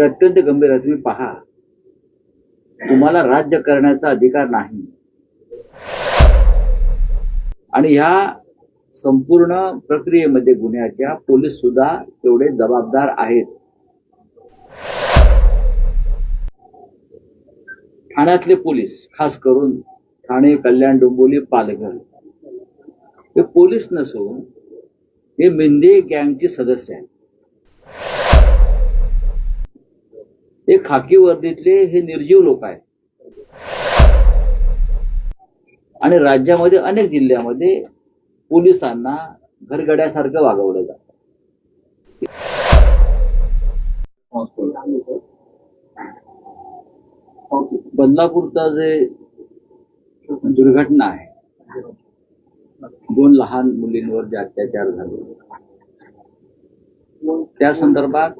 ते अत्यंत गंभीर आहे. तुम्ही पहा. तुम्हाला राज्य करण्याचा अधिकार नाही. आणि ह्या संपूर्ण प्रक्रियेमध्ये गुन्ह्याच्या पोलीस सुद्धा तेवढे जबाबदार आहेत. ठाण्यातले पोलीस खास करून ठाणे कल्याण डोंबोली पालघर हे पोलीस नसून हे मेंढे गँगचे सदस्य आहेत. हे खाकी वर्दीतले हे निर्जीव लोक आहेत. आणि राज्यामध्ये अनेक जिल्ह्यामध्ये पोलिसांना घरगड्यासारखं वागवलं जात. बदलापूरचा जे दुर्घटना आहे दोन लहान मुलींवर जे अत्याचार झाले त्या संदर्भात